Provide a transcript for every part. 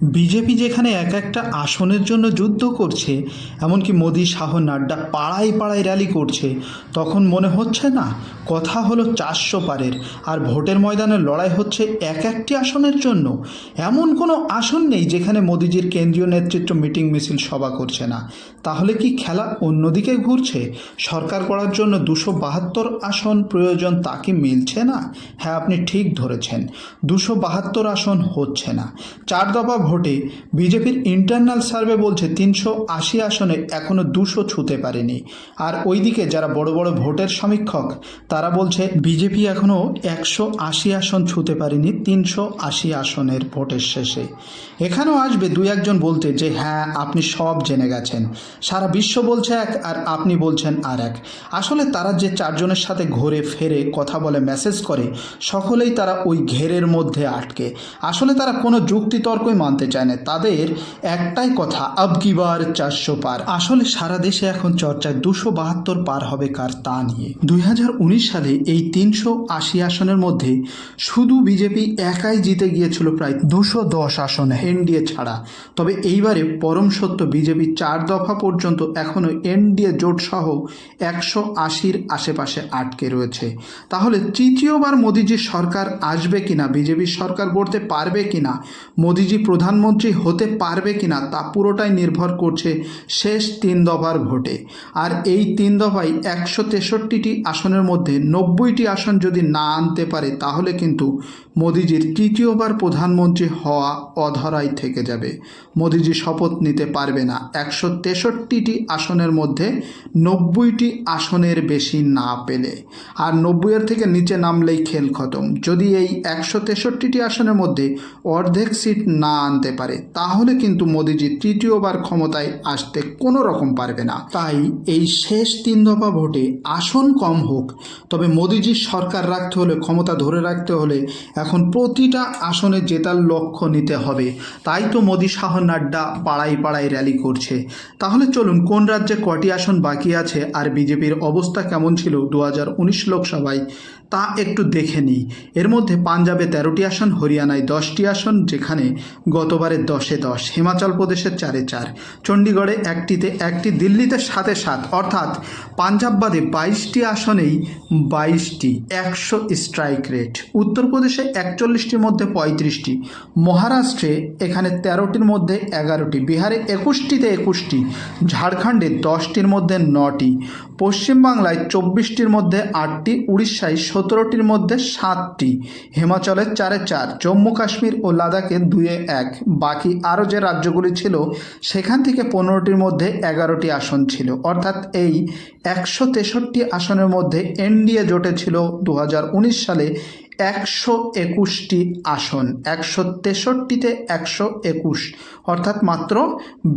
BJP যেখানে এক একটা আসনের জন্য যুদ্ধ করছে, এমনকি মোদি, শাহ, নাড্ডা পাড়ায় পাড়ায় র্যালি করছে, তখন মনে হচ্ছে না কথা হলো চারশো পারের, আর ভোটের ময়দানে লড়াই হচ্ছে এক একটি আসনের জন্য। এমন কোনো আসন নেই যেখানে মোদিজির কেন্দ্রীয় নেতৃত্ব মিটিং মিছিল সভা করছে না। তাহলে কি খেলা অন্যদিকে ঘুরছে? সরকার করার জন্য দুশো বাহাত্তর আসন প্রয়োজন তা কি মিলছে না? হ্যাঁ আপনি ঠিক ধরেছেন, দুশো বাহাত্তর আসন হচ্ছে না। চার দফা ভোটে বিজেপির ইন্টারনাল সার্ভে বলছে তিনশো আশি আসনে এখনও দুশো ছুঁতে পারেনি। আর ওইদিকে যারা বড় বড় ভোটের সমীক্ষক, তারা বলছে বিজেপি এখনও একশো আশি আসন ছুঁতে পারেনি তিনশো আশি আসনের ভোটের শেষে। এখানেও আসবে দুই একজন বলতে যে হ্যাঁ আপনি সব জেনে গেছেন। সারা বিশ্ব বলছে এক আর আপনি বলছেন আর এক। আসলে তারা যে চারজনের সাথে ঘুরে ফেরে কথা বলে মেসেজ করে, সকলেই তারা ওই ঘেরের মধ্যে আটকে। আসলে তারা কোনো যুক্তিতর্কই মানতে চায় না তাদের একটাই কথা আবকিবার চারশো পার? আসলে সারা দেশে এখন চর্চায় দুশো বাহাত্তর পার হবে কার তা নিয়ে। দুই হাজার উনিশ সালে এই তিনশো আশি আসনের মধ্যে শুধু বিজেপি একাই জিতে গিয়েছিল প্রায় দুশো দশ আসনে এনডিএ ছাড়া। তবে এইবারে পরম সত্য, বিজেপি চার দফা পর্যন্ত এখনও এনডিএ জোট সহ একশো আশির আশেপাশে আটকে রয়েছে। তাহলে তৃতীয়বার মোদিজি সরকার আসবে কিনা, বিজেপির সরকার গড়তে পারবে কিনা, মোদিজি প্রধানমন্ত্রী হতে পারবে কিনা তা পুরোটাই নির্ভর করছে শেষ তিন দফার ভোটে। আর এই তিন দফায় একশো তেষট্টিটি আসনের মধ্যে নব্বইটি আসন যদি না আনতে পারে, তাহলে কিন্তু মোদিজির তৃতীয়বার প্রধানমন্ত্রী হওয়া অধরাই থেকে যাবে। মোদিজি শপথ নিতে পারবে না। একশো তেষট্টিটি আসনের মধ্যে নব্বইটি আসনের বেশি না পেলে। আর নব্বইয়ের থেকে নিচে নামলেই খেল খতম। যদি এই একশো তেষট্টিটি আসনের মধ্যে অর্ধেক সিট না আনতে পারে, তাহলে কিন্তু মোদিজি তৃতীয়বার ক্ষমতায় আসতে কোনো রকম পারবে না। তাই এই শেষ তিন দফা ভোটে আসন কম হোক, তবে মোদিজির সরকার রাখতে হলে, ক্ষমতা ধরে রাখতে হলে এখন প্রতিটা আসনে জেতার লক্ষ্য নিতে হবে। তাই তো মোদি শাহ নাড্ডা পাড়ায় পাড়ায় র্যালি করছে। তাহলে চলুন, কোন রাজ্যে কটি আসন বাকি আছে আর বিজেপির অবস্থা কেমন ছিল দু হাজার উনিশ লোকসভায়? তা একটু দেখে নিই। এর মধ্যে পাঞ্জাবে তেরোটি আসন, হরিয়ানায় দশটি আসন, যেখানে গতবারে দশে দশ, হিমাচল প্রদেশের চারে চার, চণ্ডীগড়ে একটিতে একটি, দিল্লিতে সাথে সাত, অর্থাৎ পাঞ্জাব বাদে বাইশটি আসনেই বাইশটি, একশো স্ট্রাইক রেট উত্তরপ্রদেশে একচল্লিশটির মধ্যে পঁয়ত্রিশটি, মহারাষ্ট্রে এখানে তেরোটির মধ্যে এগারোটি, বিহারে একুশটিতে একুশটি, ঝাড়খণ্ডে দশটির মধ্যে নটি, পশ্চিমবাংলায় চব্বিশটির মধ্যে আটটি, উড়িষ্যায় সতেরোটির মধ্যে সাতটি। হিমাচলের চারে চার, জম্মু কাশ্মীর ও লাদাখে দুয়ে এক। বাকি আরও যে রাজ্যগুলি ছিল, সেখান থেকে পনেরোটির মধ্যে এগারোটি আসন ছিল। অর্থাৎ এই একশো তেষট্টি আসনের মধ্যে এনডিএ জোটে ছিল দু হাজার উনিশ সালে একশো একুশটি আসন। একশো তেষট্টিতে একশো একুশ। অর্থাৎ মাত্র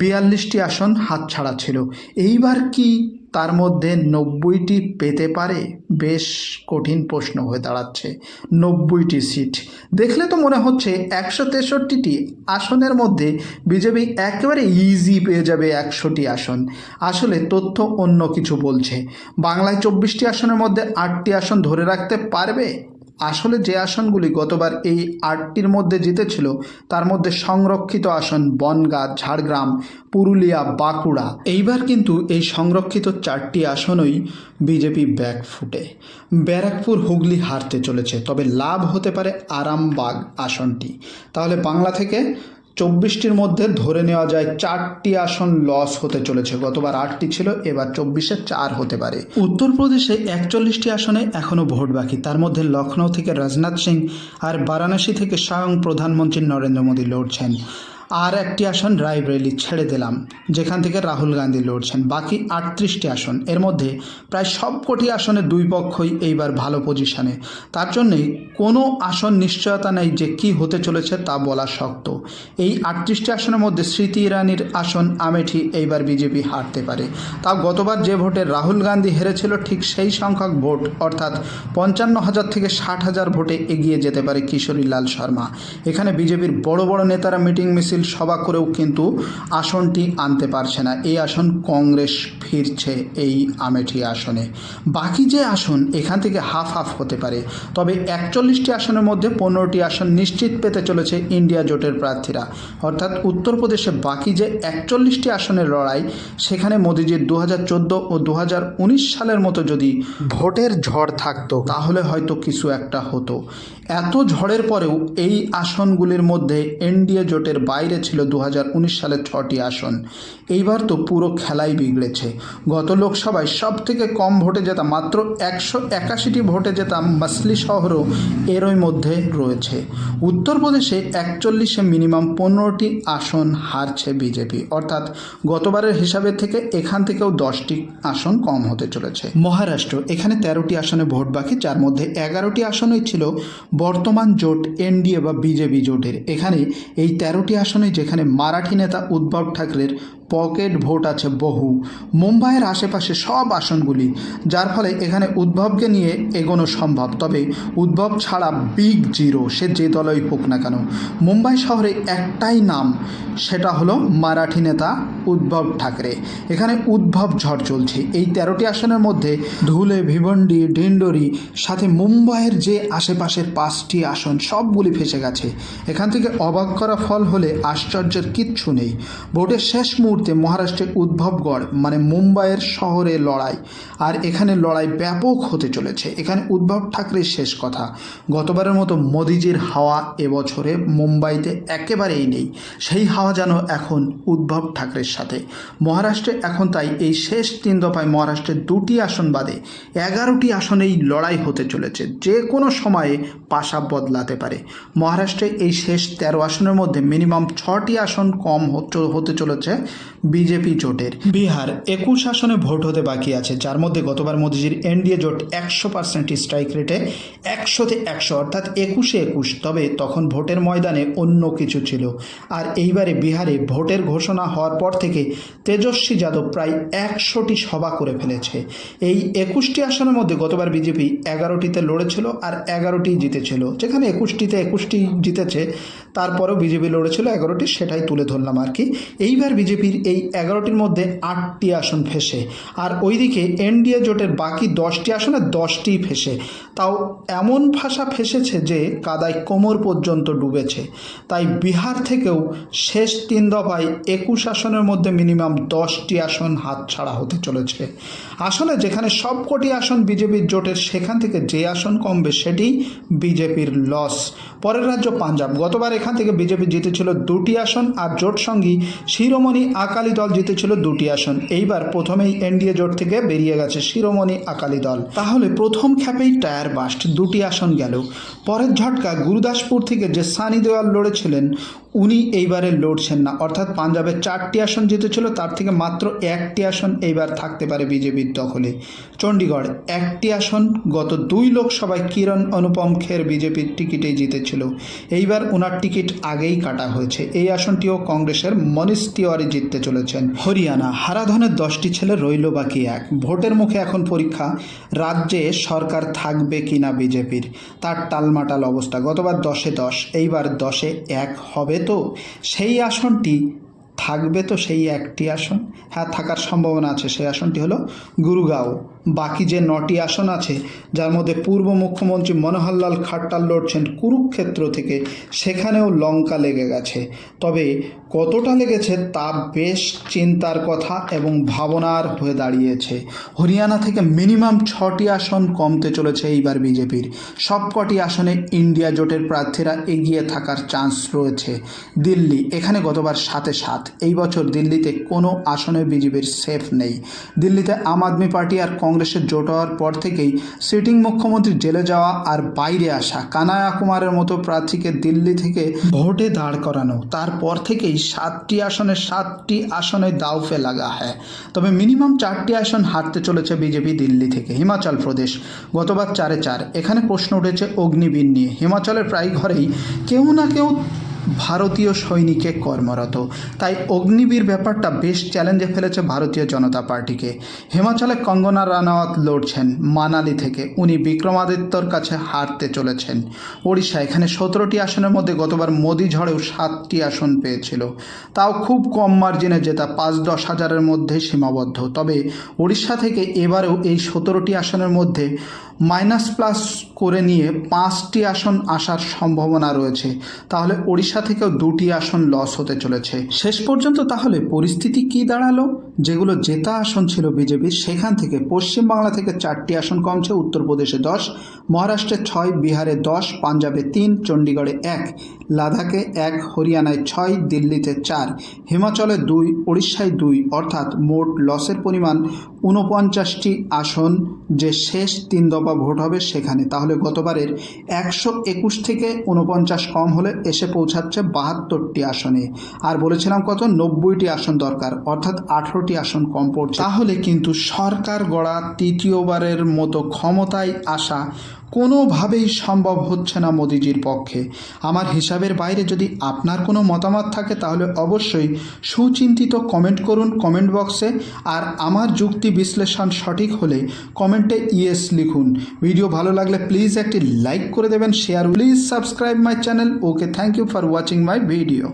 বিয়াল্লিশটি আসন হাতছাড়া ছিল। এইবার কি তার মধ্যে নব্বইটি পেতে পারে? বেশ কঠিন প্রশ্ন হয়ে দাঁড়াচ্ছে। নব্বইটি সিট। দেখলে তো মনে হচ্ছে একশো তেষট্টিটি আসনের মধ্যে বিজেপি একেবারে ইজি পেয়ে যাবে একশোটি আসন। আসলে তথ্য অন্য কিছু বলছে। বাংলায় চব্বিশটি আসনের মধ্যে আটটি আসন ধরে রাখতে পারবে? আসলে যে আসনগুলি গতবার এই আটটির মধ্যে জিতেছিল, তার মধ্যে সংরক্ষিত আসন বনগা, ঝাড়গ্রাম, পুরুলিয়া, বাঁকুড়া। এইবার কিন্তু এই সংরক্ষিত চারটি আসনই বিজেপি ব্যাকফুটে ব্যারাকপুর, হুগলি হারতে চলেছে, তবে লাভ হতে পারে আরামবাগ আসনটি। তাহলে বাংলা থেকে চব্বিশটির মধ্যে ধরে নেওয়া যায় চারটি আসন লস হতে চলেছে। গতবার আটটি ছিল, এবার চব্বিশে চার হতে পারে। উত্তরপ্রদেশে একচল্লিশটি আসনে এখনও ভোট বাকি। তার মধ্যে লখনৌ থেকে রাজনাথ সিং আর বারাণসী থেকে স্বয়ং প্রধানমন্ত্রী নরেন্দ্র মোদী লড়ছেন। আর একটি আসন রায়বেরেলি ছেড়ে দিলাম, যেখান থেকে রাহুল গান্ধী লড়ছেন। বাকি আটত্রিশটি আসন, এর মধ্যে প্রায় সবকটি আসনে দুই পক্ষই এইবার ভালো পজিশনে তার জন্যেই কোনো আসন নিশ্চয়তা নেই যে কি হতে চলেছে তা বলা শক্ত। এই আটত্রিশটি আসনের মধ্যে স্মৃতি ইরানির আসন আমেঠি এইবার বিজেপি হারতে পারে। তাও গতবার যে ভোটে রাহুল গান্ধী হেরেছিল, ঠিক সেই সংখ্যক ভোট, অর্থাৎ পঞ্চান্ন হাজার থেকে ষাট হাজার ভোটে এগিয়ে যেতে পারে কিশোরী লাল শর্মা। এখানে বিজেপির বড় বড় নেতারা মিটিং মিছিল সভা করেও কিন্তু আসনটি আনতে পারছে না। এই আসন কংগ্রেস ফিরছে এই আমেঠি আসনে। বাকি যে আসন এখান থেকে হাফ হাফ হতে পারে। তবে একচল্লিশটি আসনের মধ্যে পনেরোটি আসন নিশ্চিত পেতে চলেছে ইন্ডিয়া জোটের প্রার্থীরা। অর্থাৎ উত্তরপ্রদেশে বাকি যে একচল্লিশটি আসনের লড়াই সেখানে মোদিজির দু হাজার চোদ্দ ও দু হাজার উনিশ সালের মতো যদি ভোটের ঝড় থাকতো। তাহলে হয়তো কিছু একটা হতো। এত ঝড়ের পরেও এই আসনগুলির মধ্যে এনডিএ জোটের বাইরে ছিল দু হাজার উনিশ সালের ছটি আসন। এইবার তো পুরো খেলাই বিগড়েছে। গত লোকসভায় সব থেকে কম ভোটে জেতা মাত্র একশো একাশিটি ভোটে জেতা মাসলি শহরও এরই মধ্যে রয়েছে। উত্তরপ্রদেশে একচল্লিশে মিনিমাম পনেরোটি আসন হারছে বিজেপি। অর্থাৎ গতবারের হিসাবে থেকে এখান থেকেও দশটি আসন কম হতে চলেছে। মহারাষ্ট্র, এখানে তেরোটি আসনে ভোট বাকি, যার মধ্যে এগারোটি আসনই ছিল বর্তমান জোট এনডিএ বা বিজেপি জোটের। এখানে এই তেরোটি আসনে যেখানে মারাঠি নেতা উদ্ধব ঠাকরের পকেট ভোট আছে বহু। মুম্বাইয়ের আশেপাশে সব আসনগুলি, যার ফলে এখানে উদ্ভবকে নিয়ে এগোনো সম্ভব। তবে উদ্ভব ছাড়া বিগ জিরো সে যে দলই হোক না কেন, মুম্বাই শহরে একটাই নাম, সেটা হলো মারাঠি নেতা উদ্ভব ঠাকরে। এখানে উদ্ভব ঝড় চলছে। এই তেরোটি আসনের মধ্যে ধুলে, ভিভন্ডি ডিন্ডোরি সাথে মুম্বাইয়ের যে আশেপাশের পাঁচটি আসন, সবগুলি ফেসে গেছে। এখান থেকে অবাক করা ফল হলে আশ্চর্যের কিচ্ছু নেই। ভোটের শেষ মুহূর্তে মহারাষ্ট্রের উদ্ভবগড় মানে মুম্বাইয়ের শহরে লড়াই। আর এখানে লড়াই ব্যাপক হতে চলেছে। এখানে উদ্ভব ঠাকরের শেষ কথা। গতবারের মতো মোদিজির হাওয়া এবছরে মুম্বাইতে একেবারেই নেই। সেই হাওয়া যেন এখন উদ্ভব ঠাকরের সাথে। মহারাষ্ট্রে এখন তাই এই শেষ তিন দফায় মহারাষ্ট্রের দুটি আসন বাদে এগারোটি আসনেই লড়াই হতে চলেছে। যে কোনো সময়ে পাশা বদলাতে পারে। মহারাষ্ট্রে এই শেষ তেরো আসনের মধ্যে মিনিমাম ছটি আসন কম হতে- চলেছে বিজেপি জোটের। বিহার একুশ আসনে ভোট হতে বাকি আছে, যার মধ্যে গতবার মোদিজির এনডিএ জোট একশো পার্সেন্ট স্ট্রাইক রেটে একশোতে একশো, অর্থাৎ একুশে একুশ, তবে তখন ভোটের ময়দানে অন্য কিছু ছিল। আর এইবারে বিহারে ভোটের ঘোষণা হওয়ার পর থেকে তেজস্বী যাদব প্রায় একশোটি সভা করে ফেলেছে। এই একুশটি আসনের মধ্যে গতবার বিজেপি এগারোটিতে লড়েছিল আর এগারোটি জিতেছিল, যেখানে একুশটিতে একুশটি জিতেছে তারপরেও বিজেপি লড়েছিল, এগারোটি সেটাই তুলে ধরলাম আর কি। এইবার বিজেপির এই এগারোটির মধ্যে আটটি আসন ফেসে, আর ওইদিকে এনডিএ জোটের বাকি দশটি আসনে দশটিই ফেসে। তাও এমন ভাষা ফেসেছে যে কাদায় কোমর পর্যন্ত ডুবেছে। তাই বিহার থেকেও শেষ তিন দফায় একুশ আসনের মধ্যে মিনিমাম দশটি আসন হাতছাড়া হতে চলেছে। আসলে যেখানে সবকটি আসন বিজেপির জোটের, সেখান থেকে যে আসন কমবে সেটি বিজেপির লস। পরের রাজ্য পাঞ্জাব। গতবার এখান থেকে বিজেপি জিতেছিল দুটি আসন আর জোট সঙ্গী শিরোমণি আকালি দল জিতেছিল দুটি আসন। এইবার প্রথমেই এনডিএ জোট থেকে বেরিয়ে গেছে শিরোমণি আকালি দল। তাহলে প্রথম খ্যাপেই টায়ার বাস্ট, দুটি আসন গেল। পরের ঝটকা গুরুদাসপুর থেকে যে সানি দেওয়াল লড়েছিলেন উনি এইবারে লড়ছেন না। অর্থাৎ পাঞ্জাবের চারটি আসন জিতেছিল, তার থেকে মাত্র একটি আসন এইবার থাকতে পারে বিজেপির দখলে। চণ্ডীগড়, একটি আসন গত দুই লোকসভায় কিরণ অনুপম খের বিজেপির টিকিটেই জিতেছিল। এইবার ওনার টিকিট আগেই কাটা হয়েছে। এই আসনটিও কংগ্রেসের মনীষ তিওয়ারি জিততে চলেছেন। হরিয়ানা হারাধনের দশটি ছেলে রইল বাকি এক। ভোটের মুখে এখন পরীক্ষা, রাজ্যে সরকার থাকবে কিনা বিজেপির? তার টালমাটাল অবস্থা। গতবার দশে দশ, এইবার দশে এক হবে তো সেই আসনটি থাকবে তো সেই একটি আসন। হ্যাঁ থাকার সম্ভাবনা আছে। সেই আসনটি হলো গুরুগাঁও। বাকি যে নটি আসন আছে, যার মধ্যে পূর্ব মুখ্যমন্ত্রী মনোহরলাল খাট্টার লড়ছেন কুরুক্ষেত্র থেকে, সেখানেও লঙ্কা লেগে গেছে। তবে কতটা লেগেছে তা বেশ চিন্তার কথা এবং ভাবনার হয়ে দাঁড়িয়েছে। হরিয়ানা থেকে মিনিমাম ছটি আসন কমতে চলেছে এইবার বিজেপির। সবকটি আসনে ইন্ডিয়া জোটের প্রার্থীরা এগিয়ে থাকার চান্স রয়েছে। দিল্লি, এখানে গতবার সাথে সাত। এই বছর দিল্লিতে কোনো আসনে বিজেপির সেফ নেই। দিল্লিতে আম আদমি পার্টি আর কংগ্রেসের জোট হওয়ার পর থেকেই সিটিং মুখ্যমন্ত্রী জেলে যাওয়া আর বাইরে আসা কানায়া কুমারের মতো প্রার্থীকে দিল্লি থেকে ভোটে দাঁড় করানো। তারপর থেকেই সাতটি আসনে সাতটি আসনে দাউফে লাগা হয়। তবে মিনিমাম চারটি আসন হারতে চলেছে বিজেপি দিল্লি থেকে। হিমাচল প্রদেশ গতবার চারে চার। এখানে প্রশ্ন উঠেছে অগ্নিবীর নিয়ে। হিমাচলের প্রায় ঘরেই কেউ না কেউ ভারতীয় সৈনিকে কর্মরত। তাই অগ্নিবীর ব্যাপারটা বেশ চ্যালেঞ্জে ফেলেছে ভারতীয় জনতা পার্টিকে। হিমাচলে কঙ্গনা রানাওয়াত লড়ছেন। মানালি থেকে উনি বিক্রমাদিত্যর কাছে হারতে চলেছেন। ওড়িশা এখানে সতেরোটি আসনের মধ্যে গতবার মোদি ঝড়েও সাতটি আসন পেয়েছিল। তাও খুব কম মার্জিনে জেতা পাঁচ দশ হাজারের মধ্যে সীমাবদ্ধ। তবে ওড়িশা থেকে এবারেও এই সতেরোটি আসনের মধ্যে মাইনাস প্লাস করে নিয়ে পাঁচটি আসন আসার সম্ভাবনা রয়েছে। তাহলে ওড়িশা থেকেও দুটি আসন লস হতে চলেছে। শেষ পর্যন্ত তাহলে পরিস্থিতি কি দাঁড়াল? যেগুলো জেতা আসন ছিল বিজেপির সেখান থেকে পশ্চিমবাংলা থেকে চারটি আসন কমছে, উত্তরপ্রদেশে দশ, মহারাষ্ট্রে ছয়, বিহারে দশ, পাঞ্জাবে তিন, চণ্ডীগড়ে এক। লাদাখে এক, হরিয়ানায় ছয়, দিল্লিতে চার, হিমাচলে দুই উড়িষ্যায় দুই, অর্থাৎ মোট লসের পরিমাণ ঊনপঞ্চাশটি আসন যে শেষ তিন দফা ভোট হবে সেখানে। তাহলে গতবারের একশো একুশ থেকে ঊনপঞ্চাশ কম হলে এসে পৌঁছাচ্ছে বাহাত্তরটি আসনে। আর বলেছিলাম কত? নব্বইটি আসন দরকার, অর্থাৎ আঠেরোটি আসন কম পড়ছে। তাহলে কিন্তু সরকার গড়া তৃতীয়বারের মতো ক্ষমতায় আসা কোনোভাবেই সম্ভব হচ্ছে না মোদিজির পক্ষে। আমার হিসাবের বাইরে যদি আপনার কোনো মতামত থাকে, তাহলে অবশ্যই সুচিন্তিত কমেন্ট করুন কমেন্ট বক্সে, আর আমার যুক্তি বিশ্লেষণ সঠিক হলে কমেন্টে ইয়েস লিখুন। ভিডিও ভালো লাগলে প্লিজ একটি লাইক করে দেবেন, share. Please subscribe my channel. Okay, thank you for watching my video.